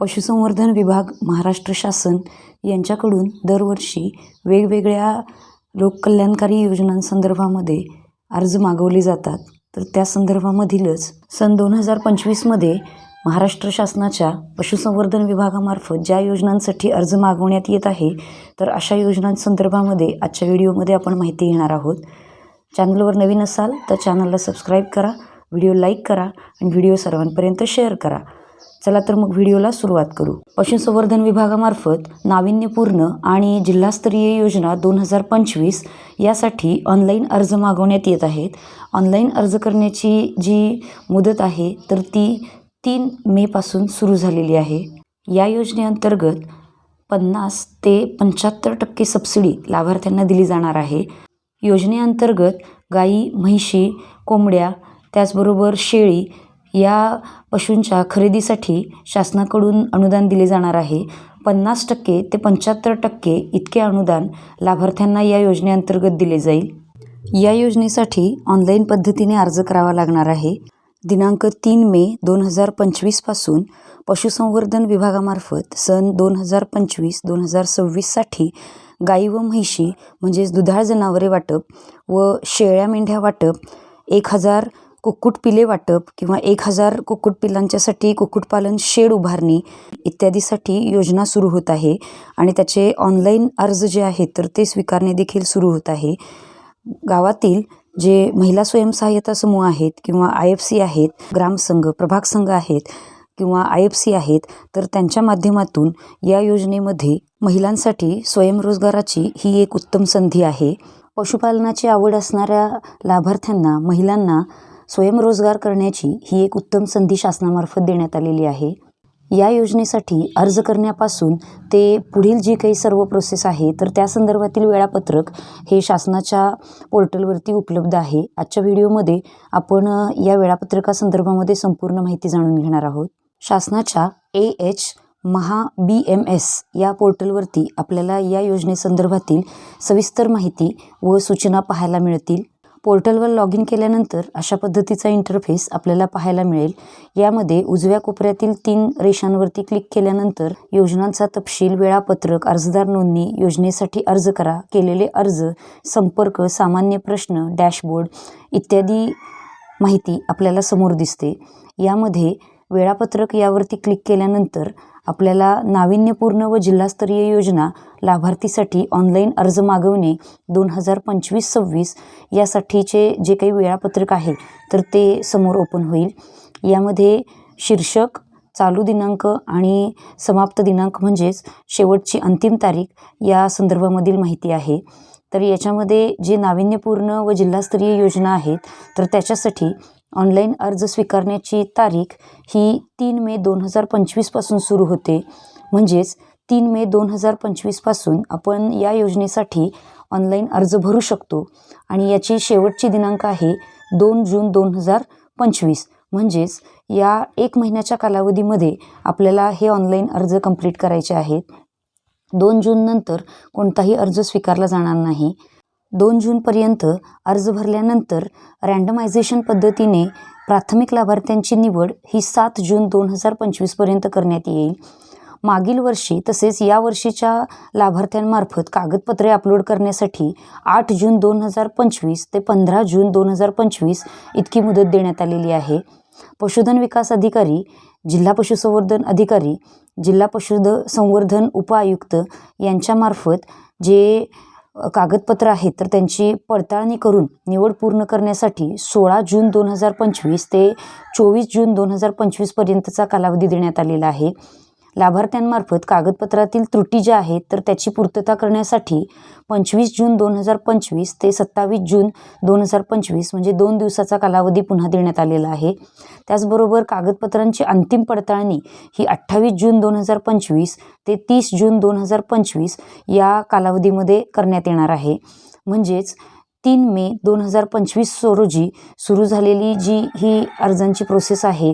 पशुसंवर्धन विभाग महाराष्ट्र शासन यांच्याकडून दरवर्षी वेगवेगळ्या लोककल्याणकारी योजनांसंदर्भामध्ये अर्ज मागवले जातात. तर त्या संदर्भामधीलच सन दोन हजार पंचवीसमध्ये महाराष्ट्र शासनाच्या पशुसंवर्धन विभागामार्फत ज्या योजनांसाठी अर्ज मागवण्यात येत आहे तर अशा योजनांसंदर्भामध्ये आजच्या व्हिडिओमध्ये आपण माहिती घेणार आहोत. चॅनलवर नवीन असाल तर चॅनलला सबस्क्राईब करा व्हिडिओ लाईक करा आणि व्हिडिओ सर्वांपर्यंत शेअर करा. चला तर मग व्हिडिओला सुरुवात करू. पशुसंवर्धन विभागामार्फत नाविन्यपूर्ण आणि जिल्हास्तरीय योजना दोन हजार पंचवीस यासाठी ऑनलाईन अर्ज मागवण्यात येत आहेत. ऑनलाईन अर्ज करण्याची जी मुदत आहे तर ती तीन मेपासून सुरू झालेली आहे. या योजनेअंतर्गत पन्नास ते पंच्याहत्तर टक्के सबसिडी लाभार्थ्यांना दिली जाणार आहे. योजनेअंतर्गत गाई म्हैशी कोंबड्या त्याचबरोबर शेळी या पशूंच्या खरेदीसाठी शासनाकडून अनुदान दिले जाणार आहे. पन्नास टक्के ते पंच्याहत्तर टक्के इतके अनुदान लाभार्थ्यांना या योजनेअंतर्गत दिले जाईल. या योजनेसाठी ऑनलाईन पद्धतीने अर्ज करावा लागणार आहे. दिनांक तीन मे दोन हजार पंचवीसपासून पशुसंवर्धन विभागामार्फत सन दोन हजार पंचवीस दोन हजार सव्वीससाठी गाई व म्हैशी म्हणजेच दुधाळ जनावरे वाटप व शेळ्या मेंढ्या वाटप एक हजार कुक्कुटपिले वाटप किंवा एक हजार कुक्कुटपिलांच्यासाठी कुक्कुटपालन शेड उभारणी इत्यादीसाठी योजना सुरू होत आहे. आणि त्याचे ऑनलाईन अर्ज जे आहेत तर ते स्वीकारणे देखील सुरू होत आहे. गावातील जे महिला स्वयंसहाय्यता समूह आहेत किंवा आय एफ सी आहेत ग्रामसंघ प्रभाग संघ आहेत किंवा आय एफ सी आहेत तर त्यांच्या माध्यमातून या योजनेमध्ये महिलांसाठी स्वयंरोजगाराची ही एक उत्तम संधी आहे. पशुपालनाची आवड असणाऱ्या लाभार्थ्यांना महिलांना स्वयंरोजगार करण्याची ही एक उत्तम संधी शासनामार्फत देण्यात आलेली आहे. या योजनेसाठी अर्ज करण्यापासून ते पुढील जी काही सर्व प्रोसेस आहे तर त्या संदर्भातील वेळापत्रक हे शासनाच्या पोर्टलवरती उपलब्ध आहे. आजच्या व्हिडिओमध्ये आपण या वेळापत्रकासंदर्भामध्ये संपूर्ण माहिती जाणून घेणार आहोत. शासनाच्या A H Maha B M S या पोर्टलवरती आपल्याला या योजनेसंदर्भातील सविस्तर माहिती व सूचना पाहायला मिळतील. पोर्टलवर लॉग इन केल्यानंतर अशा पद्धतीचा इंटरफेस आपल्याला पाहायला मिळेल. यामध्ये उजव्या कोपऱ्यातील तीन रेषांवरती क्लिक केल्यानंतर योजनांचा तपशील वेळापत्रक अर्जदार नोंदणी योजनेसाठी अर्ज करा केलेले अर्ज संपर्क सामान्य प्रश्न डॅशबोर्ड इत्यादी माहिती आपल्याला समोर दिसते. यामध्ये वेळापत्रक यावरती क्लिक केल्यानंतर आपल्याला नाविन्यपूर्ण व जिल्हास्तरीय योजना लाभार्थीसाठी ऑनलाईन अर्ज मागवणे दोन हजार पंचवीस सव्वीस यासाठीचे जे काही वेळापत्रक आहे तर ते समोर ओपन होईल. यामध्ये शीर्षक चालू दिनांक आणि समाप्त दिनांक म्हणजेच शेवटची अंतिम तारीख या संदर्भामधील माहिती आहे. तर याच्यामध्ये जे नाविन्यपूर्ण व जिल्हास्तरीय योजना आहेत तर त्याच्यासाठी ऑनलाईन अर्ज स्वीकारण्याची तारीख ही तीन मे दोन हजार पंचवीसपासून सुरू होते. म्हणजेच तीन मे दोन हजार पंचवीसपासून आपण या योजनेसाठी ऑनलाईन अर्ज भरू शकतो. आणि याची शेवटची दिनांक आहे दोन जून दोन हजार पंचवीस. म्हणजेच या एक महिन्याच्या कालावधीमध्ये आपल्याला हे ऑनलाईन अर्ज कंप्लीट करायचे आहेत. दोन जूननंतर कोणताही अर्ज स्वीकारला जाणार नाही. दोन जूनपर्यंत अर्ज भरल्यानंतर रँडमायझेशन पद्धतीने प्राथमिक लाभार्थ्यांची निवड ही सात जून दोन हजार पंचवीसपर्यंत करण्यात येईल. मागील वर्षी तसेच या वर्षीच्या लाभार्थ्यांमार्फत कागदपत्रे अपलोड करण्यासाठी आठ जून दोन हजार पंचवीस ते पंधरा जून दोन हजार पंचवीस इतकी मुदत देण्यात आलेली आहे. पशुधन विकास अधिकारी जिल्हा पशुसंवर्धन अधिकारी जिल्हा पशुध संवर्धन उपआयुक्त यांच्यामार्फत जे कागदपत्र आहेत तर त्यांची पडताळणी करून निवड पूर्ण करण्यासाठी सोळा जून दोन हजार पंचवीस ते चोवीस जून दोन हजार पंचवीसपर्यंतचा कालावधी देण्यात आलेला आहे. लाभार्थ्यांमार्फत कागदपत्रातील त्रुटी ज्या आहेत तर त्याची पूर्तता करण्यासाठी पंचवीस जून दोन हजार पंचवीस ते सत्तावीस जून दोन हजार पंचवीस म्हणजे दोन दिवसाचा कालावधी पुन्हा देण्यात आलेला आहे. त्याचबरोबर कागदपत्रांची अंतिम पडताळणी ही अठ्ठावीस जून दोन हजार पंचवीस ते तीस जून दोन हजार पंचवीस या कालावधीमध्ये करण्यात येणार आहे. म्हणजेच तीन मे दोन हजार पंचवीस रोजी सुरू झालेली जी ही अर्जांची प्रोसेस आहे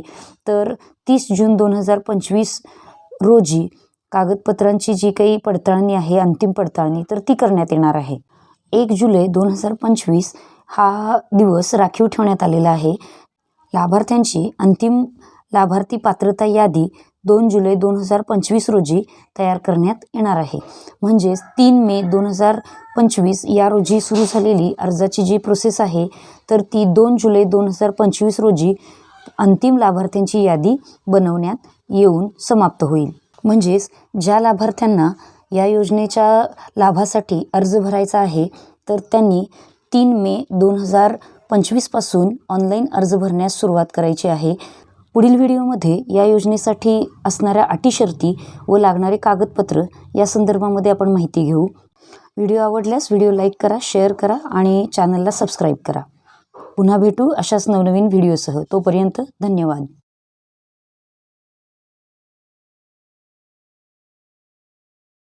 तर तीस जून दोन हजार पंचवीस रोजी कागदपत्रांची जी काही पडताळणी आहे अंतिम पडताळणी तर ती करण्यात येणार आहे. एक जुलै दोन हजार पंचवीस हा दिवस राखीव ठेवण्यात आलेला आहे. लाभार्थ्यांची अंतिम लाभार्थी पात्रता यादी दोन जुलै दोन हजार पंचवीस रोजी तयार करण्यात येणार आहे. म्हणजेच तीन मे दोन हजार पंचवीस या रोजी सुरू झालेली अर्जाची जी प्रोसेस आहे तर ती दोन जुलै दोन हजार पंचवीस रोजी अंतिम लाभार्थ्यांची यादी बनवण्यात येऊन समाप्त होईल. म्हणजेच ज्या लाभार्थ्यांना या योजनेच्या लाभासाठी अर्ज भरायचा आहे तर त्यांनी तीन मे दोन हजार पंचवीसपासून ऑनलाईन अर्ज भरण्यास सुरुवात करायची आहे. पुढील व्हिडिओमध्ये या योजनेसाठी असणाऱ्या अटी शर्ती व लागणारे कागदपत्र या संदर्भामध्ये आपण माहिती घेऊ. व्हिडिओ आवडल्यास व्हिडिओ लाईक करा शेअर करा आणि चॅनलला सबस्क्राईब करा. पुन्हा भेटू अशाच नवनवीन व्हिडिओसह. तोपर्यंत धन्यवाद.